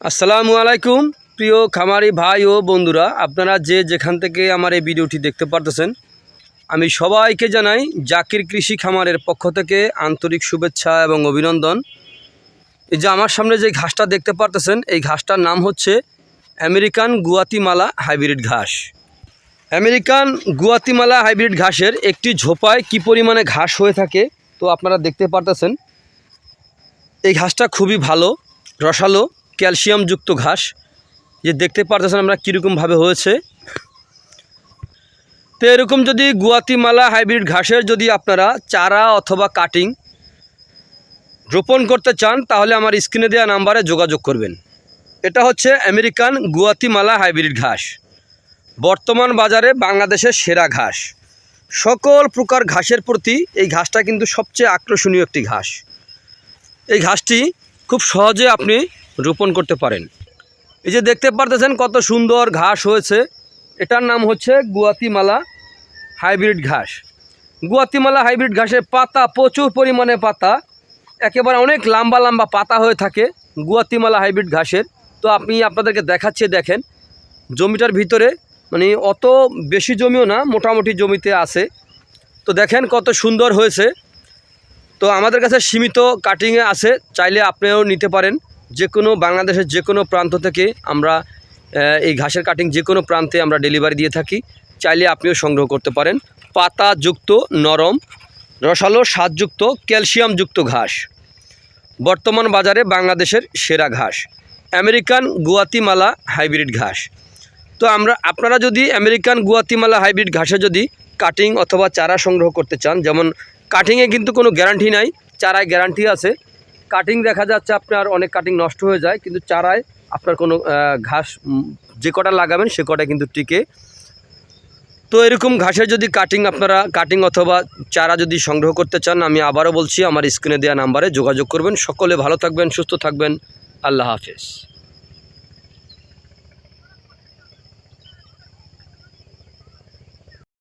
আসসালামু আলাইকুম, প্রিয় খামারি ভাই ও বন্ধুরা, আপনারা যে যেখান থেকে আমার এই ভিডিওটি দেখতে পারতেছেন, আমি সবাইকে জানাই জাকির কৃষি খামারের পক্ষ থেকে আন্তরিক শুভেচ্ছা এবং অভিনন্দন। এই যে আমার সামনে যে ঘাসটা দেখতে পারতেছেন, এই ঘাসটার নাম হচ্ছে আমেরিকান গুয়াতিমালা হাইব্রিড ঘাস। আমেরিকান গুয়াতিমালা হাইব্রিড ঘাসের একটি ঝোপায় কি পরিমাণে ঘাস হয়ে থাকে, তো আপনারা দেখতে পারতেছেন। এই ঘাসটা খুবই ভালো, রসালো ক্যালসিয়ামযুক্ত ঘাস। যে দেখতে পারতেছেন আমরা কীরকমভাবে হয়েছে। তো এরকম যদি গুয়াতিমালা হাইব্রিড ঘাসের যদি আপনারা চারা অথবা কাটিং রোপণ করতে চান, তাহলে আমার স্ক্রিনে দেওয়া নাম্বারে যোগাযোগ করবেন। এটা হচ্ছে আমেরিকান গুয়াতিমালা হাইব্রিড ঘাস। বর্তমান বাজারে বাংলাদেশের সেরা ঘাস। সকল প্রকার ঘাসের প্রতি এই ঘাসটা কিন্তু সবচেয়ে আকর্ষণীয় একটি ঘাস। এই ঘাসটি খুব সহজে আপনি রোপণ করতে পারেন। এই যে দেখতে পারতেছেন কত সুন্দর ঘাস হয়েছে। এটার নাম হচ্ছে গুয়াতিমালা হাইব্রিড ঘাস। গুয়াতিমালা হাইব্রিড ঘাসের পাতা প্রচুর পরিমাণে পাতা, একেবারে অনেক লম্বা লম্বা পাতা হয়ে থাকে গুয়াতিমালা হাইব্রিড ঘাসের। তো আপনি আপনাদেরকে দেখাচ্ছি, দেখেন, জমিটার ভিতরে মানে অত বেশি জমিও না, মোটামুটি জমিতে আছে। তো দেখেন কত সুন্দর হয়েছে। তো আমাদের কাছে সীমিত কাটিংয়ে আছে, চাইলে আপনিও নিতে পারেন। যে কোনো বাংলাদেশের যে কোনো প্রান্ত থেকে আমরা এই ঘাসের কাটিং যে কোনো প্রান্তে আমরা ডেলিভারি দিয়ে থাকি। চাইলে আপনিও সংগ্রহ করতে পারেন। পাতাযুক্ত নরম, রসালো স্বাদযুক্ত, ক্যালসিয়ামযুক্ত ঘাস। বর্তমান বাজারে বাংলাদেশের সেরা ঘাস। আমেরিকান গুয়াতিমালা হাইব্রিড ঘাস। তো আমরা, আপনারা যদি আমেরিকান গুয়াতিমালা হাইব্রিড ঘাসে যদি কাটিং অথবা চারা সংগ্রহ করতে চান, যেমন কাটিংয়ে কিন্তু কোনো গ্যারান্টি নাই, চারায় গ্যারান্টি আছে কাটিং দেখা যাচ্ছে, আপনার অনেক কাটিং নষ্ট হয়ে যায়, কিন্তু চারায় আপনার কোনো ঘাস যে কটা লাগাবেন, সে কটা কিন্তু টিকে। তো এরকম ঘাসের যদি কাটিং আপনারা কাটিং অথবা চারা যদি সংগ্রহ করতে চান, আমি আবারও বলছি, আমার স্ক্রিনে দেওয়া নাম্বারে যোগাযোগ করবেন। সকলে ভালো থাকবেন, সুস্থ থাকবেন। আল্লাহ হাফেজ।